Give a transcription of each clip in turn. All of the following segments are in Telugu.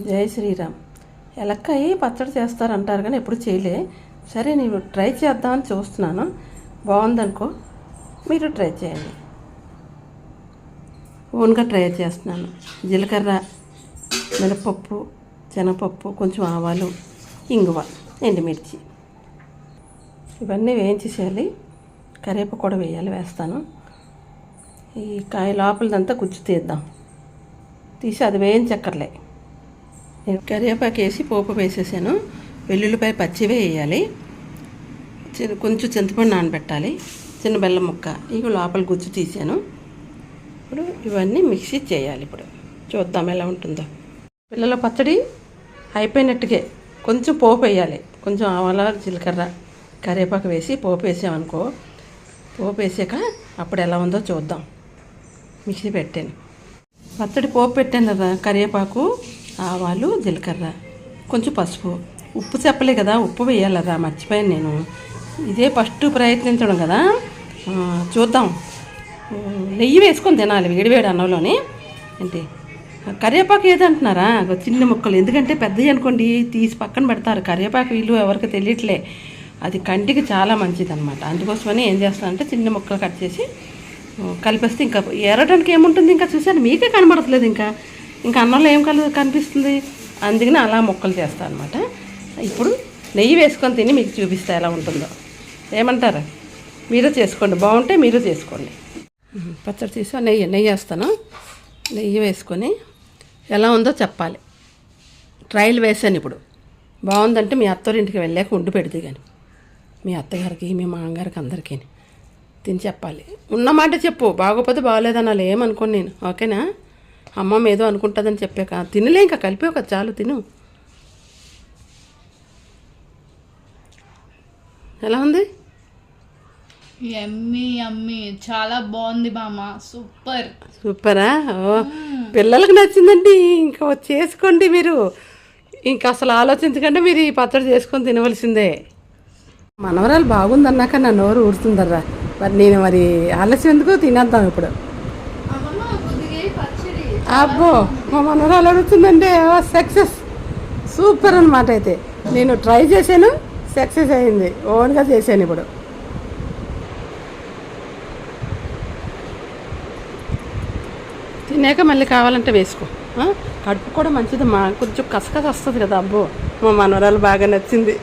జై శ్రీరామ్. ఎలక్కాయి పచ్చడి చేస్తారంటారు కానీ ఎప్పుడు చేయలే. సరే నేను ట్రై చేద్దామని చూస్తున్నాను. బాగుందనుకో మీరు ట్రై చేయండి. ఓన్గా ట్రై చేస్తున్నాను. జీలకర్ర మినపప్పు శనగపప్పు కొంచెం ఆవాలు ఇంగువ ఎండుమిర్చి. ఇవన్నీ వేయించేసేయాలి. కరివేపు కూడా వేయాలి వేస్తాను. ఈ కాయ లోపలదంతా గుజ్జు తీద్దాం తీసి అది వేయించక్కర్లే. కరివేపాకు వేసి పోపు వేసేసాను. వెల్లుల్లిపాయ పచ్చివే వేయాలి. కొంచెం చింతపండు నానబెట్టాలి. చిన్న బెల్లం ముక్క. ఇక లోపల గుజ్జు తీసాను. ఇప్పుడు ఇవన్నీ మిక్సీ చేయాలి ఇప్పుడు. చూద్దాం ఎలా ఉంటుందో. పిల్లల పచ్చడి అయిపోయినట్టుగే కొంచెం పోపు వేయాలి. కొంచెం ఆవాల జీలకర్ర కరివేపాకు వేసి పోపు వేసామనుకో పోపు వేసాక అప్పుడు ఎలా ఉందో చూద్దాం. మిక్సీ పెట్టాను. పచ్చడి పోపు పెట్టాను కదా కరివేపాకు. ఆవాలు జీలకర్ర కొంచెం పసుపు. ఉప్పు చెప్పలే కదా ఉప్పు వేయాలరా మర్చిపోయాను నేను. ఇదే ఫస్ట్ ప్రయత్నించడం కదా. చూద్దాం. నెయ్యి వేసుకొని తినాలి వేడివేడి అన్నంలోని. ఏంటి? కరివేపాకు ఏదంటున్నారా చిన్న ముక్కలు. ఎందుకంటే పెద్దవి అనుకోండి తీసి పక్కన పెడతారు. కరివేపాకు వీళ్ళు ఎవరికి తెలియట్లే. అది కంటికి చాలా మంచిది అనమాట అందుకోసమని ఏం చేస్తానంటే చిన్న ముక్కలు కట్ చేసి కలిపేస్తే ఇంకా ఎరడానికి ఏముంటుంది? ఇంకా చూసాను మీకే కనబడట్లేదు ఇంకా. ఇంకా అన్నంలో ఏం కలు కనిపిస్తుంది? అందుకని అలా ముక్కలు చేస్తాను అనమాట ఇప్పుడు నెయ్యి వేసుకొని తిని మీకు చూపిస్తా ఎలా ఉంటుందో. ఏమంటారు? మీరు చేసుకోండి. బాగుంటే మీరు చేసుకోండి. పచ్చడి తీసి నెయ్యి నెయ్యి వేస్తాను. నెయ్యి వేసుకొని ఎలా ఉందో చెప్పాలి. ట్రయల్ వేసాను ఇప్పుడు. బాగుందంటే మీ అత్తోరింటికి వెళ్ళాక ఉండి పెడితే కానీ మీ అత్తగారికి మీ మామగారికి అందరికీ తిని చెప్పాలి. ఉన్నమాట చెప్పు. బాగోపోతే బాగోలేదనాలి. ఏమనుకోను నేను. ఓకేనా? అమ్మమ్మ ఏదో అనుకుంటుందని చెప్పాక తినలే ఇంకా కలిపి ఒక చాలు తిను. ఎలా ఉంది? ఎమ్మి అమ్మి చాలా బాగుంది బామ్మ సూపర్. సూపరా? ఓ పిల్లలకు నచ్చిందండి. ఇంకా చేసుకోండి మీరు. ఇంకా అసలు ఆలోచించకుండా మీరు ఈ పచ్చడి చేసుకొని తినవలసిందే. మనవరాలు బాగుందన్నాక నా నోరు ఊడుతుందర్రా మరి నేను మరి ఆలస్యం ఎందుకు? తినేద్దాం ఇప్పుడు. అబ్బో మా మనవరాలు అడుగుతుందంటే సక్సెస్ సూపర్ అనమాట అయితే. నేను ట్రై చేశాను సక్సెస్ అయింది. ఓన్గా చేశాను ఇప్పుడు. తినాక మళ్ళీ కావాలంటే వేసుకో. కడుపు కూడా మంచిది మా కొంచెం కసకస వస్తుంది కదా అబ్బో. మా మనవరాలు బాగా నచ్చింది.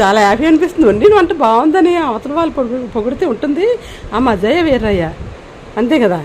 చాలా హ్యాపీ అనిపిస్తుంది. వండిన వంట బాగుందని అవతల వాళ్ళు పొగిడితే ఉంటుంది. ఆ మజాయే వేరయ్యా అంతే కదా.